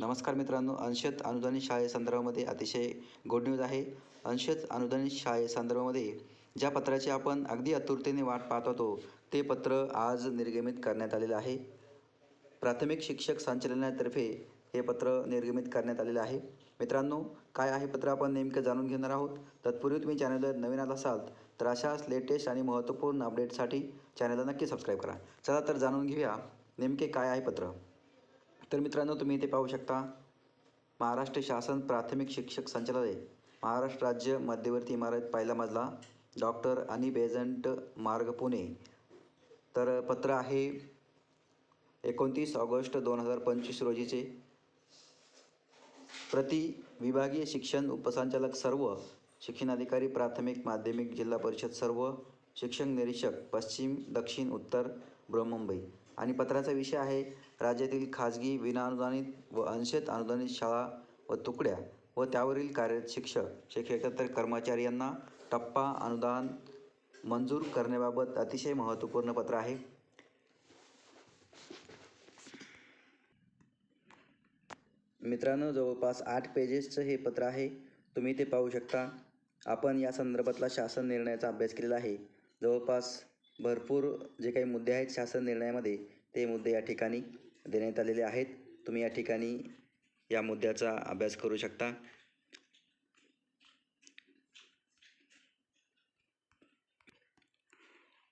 नमस्कार मित्रांनो अंशत अनुदानित शाळेसंदर्भामध्ये अतिशय गुड न्यूज आहे. अंशत अनुदानित शाळेसंदर्भामध्ये ज्या पत्राची आपण अगदी आतुरतेने वाट पाहत होतो ते पत्र आज निर्गमित करण्यात आलेलं आहे. प्राथमिक शिक्षक संचालनातर्फे हे पत्र निर्गमित करण्यात आलेलं आहे. मित्रांनो काय आहे पत्र आपण नेमकं जाणून घेणार आहोत. तत्पूर्वी तुम्ही चॅनलवर नवीन आला असाल तर अशाच लेटेस्ट आणि महत्त्वपूर्ण अपडेटसाठी चॅनलला नक्की सबस्क्राईब करा. चला तर जाणून घेऊया नेमके काय आहे पत्र. तर मित्रांनो तुम्ही इथे पाहू शकता महाराष्ट्र शासन प्राथमिक शिक्षक संचालय महाराष्ट्र राज्य मध्यवर्ती इमारत पहिला मजला डॉक्टर आणि बेझंट मार्ग पुणे. तर पत्र आहे एकोणतीस ऑगस्ट दोन हजार पंचवीस रोजीचे. प्रति विभागीय शिक्षण उपसंचालक सर्व शिक्षणाधिकारी प्राथमिक माध्यमिक जिल्हा परिषद सर्व शिक्षण निरीक्षक पश्चिम दक्षिण उत्तर बृहमुंबई आणि पत्राचा विषय आहे राज्यातील खाजगी विनाअनुदानित व अंशत अनुदानित शाळा व तुकड्या व त्यावरील कार्यरत शिक्षक शिक्षकेतर कर्मचारी यांना टप्पा अनुदान मंजूर करण्याबाबत अतिशय महत्त्वपूर्ण पत्र आहे. मित्रांनो जवळपास आठ पेजेसचं हे पत्र आहे. तुम्ही ते पाहू शकता. आपण या संदर्भातला शासन निर्णयाचा अभ्यास केलेला आहे. जवळपास भरपूर जे काही मुद्दे आहेत शासन निर्णयामध्ये ते मुद्दे या ठिकाणी देण्यात आलेले आहेत. तुम्ही या ठिकाणी या मुद्द्याचा अभ्यास करू शकता.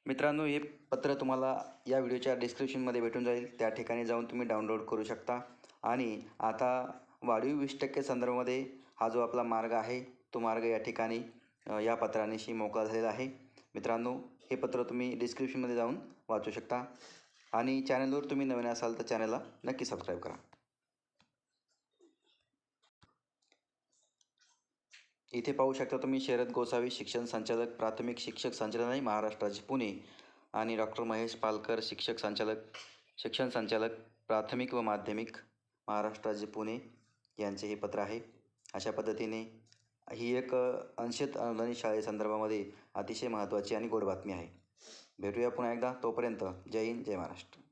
मित्रांनो हे पत्र तुम्हाला या व्हिडिओच्या डिस्क्रिप्शनमध्ये भेटून जाईल. त्या ठिकाणी जाऊन तुम्ही डाउनलोड करू शकता. आणि आता वाढीव वीस टक्के संदर्भामध्ये हा जो आपला मार्ग आहे तो मार्ग या ठिकाणी या पत्रानेशी मोकळा झालेला आहे. मित्रांनो हे पत्र तुम्ही डिस्क्रिप्शनमध्ये जाऊन वाचू शकता. आणि चॅनलवर तुम्ही नवीन असाल तर चॅनलला नक्की सबस्क्राईब करा. इथे पाहू शकता तुम्ही शरद गोसावी शिक्षण संचालक प्राथमिक शिक्षक संचालनालय महाराष्ट्राचे पुणे. आणि डॉक्टर महेश पालकर शिक्षक संचालक शिक्षण संचालक प्राथमिक व माध्यमिक महाराष्ट्राचे पुणे यांचे हे पत्र आहे. अशा पद्धतीने ही एक अंशत अनुदानित शाळेसंदर्भामध्ये अतिशय महत्त्वाची आणि गोड बातमी आहे. भेटूया पुन्हा एकदा. तोपर्यंत जय हिंद जय महाराष्ट्र.